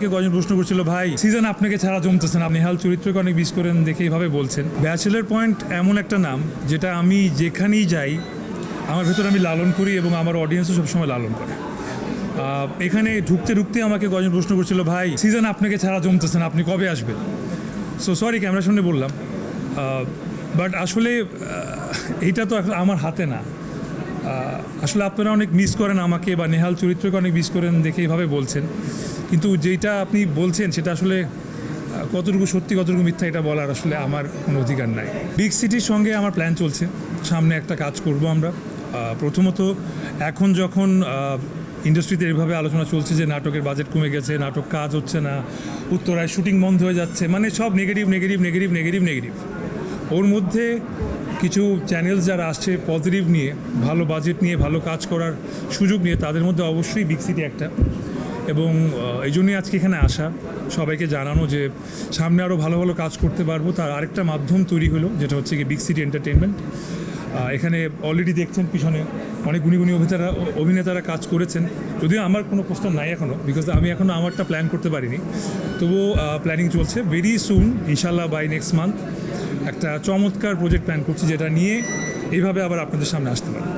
কজন প্রশ্ন করছিল, ভাই সিজন আপনাকে ছাড়া জমতেছেন আপনি হাল চরিত্রকে অনেক মিস করেন, দেখে এইভাবে বলছেন। ব্যাচেলার পয়েন্ট এমন একটা নাম, যেটা আমি যেখানেই যাই, আমার ভেতরে আমি লালন করি এবং আমার অডিয়েন্সও সবসময় লালন করে। এখানে ঢুকতে ঢুকতে আমাকে কজন প্রশ্ন করছিল, ভাই সিজন আপনাকে ছাড়া জমতেছেন আপনি কবে আসবেন? সো সরি ক্যামেরার সামনে বললাম। বাট আসলে এইটা তো আমার হাতে না। আসলে আপনারা অনেক মিস করেন আমাকে বা নেহাল চরিত্রকে অনেক মিস করেন, দেখে এইভাবে বলছেন। কিন্তু যেটা আপনি বলছেন, সেটা আসলে কতটুকু সত্যি, কতটুকু মিথ্যা, এটা বলার আসলে আমার কোনো অধিকার নাই। বিগ সিটির সঙ্গে আমার প্ল্যান চলছে। সামনে একটা কাজ করব আমরা। প্রথমত, এখন যখন ইন্ডাস্ট্রিতে এইভাবে আলোচনা চলছে যে নাটকের বাজেট কমে গেছে, নাটক কাজ হচ্ছে না, উত্তরায় শুটিং বন্ধ হয়ে যাচ্ছে মানে সব negative negative negative negative negative ওর মধ্যে কিছু চ্যানেলস যারা আসছে পজিটিভ নিয়ে, ভালো বাজেট নিয়ে, ভালো কাজ করার সুযোগ নিয়ে, তাদের মধ্যে অবশ্যই বিগ সিটি একটা। এবং এই জন্যই আজকে এখানে আসা। সবাইকে জানানো যে সামনে আরও ভালো ভালো কাজ করতে পারব। তার আরেকটা মাধ্যম তৈরি হলো, যেটা হচ্ছে কি বিগ সিটি এন্টারটেনমেন্ট এখানে অলরেডি দেখছেন পিছনে অনেক গুণী গুণী অভিনেতারা অভিনেতারা কাজ করেছেন। যদিও আমার কোনো পোস্টার নাই এখনও বিকজ আমি এখনও আমারটা প্ল্যান করতে পারিনি। তবুও প্ল্যানিং চলছে। ভেরি সুন ইনশাল্লাহ বাই নেক্সট মান্থ একটা চমৎকার প্রজেক্ট প্ল্যান করছি, যেটা নিয়ে এইভাবে আবার আপনাদের সামনে আসতে পারে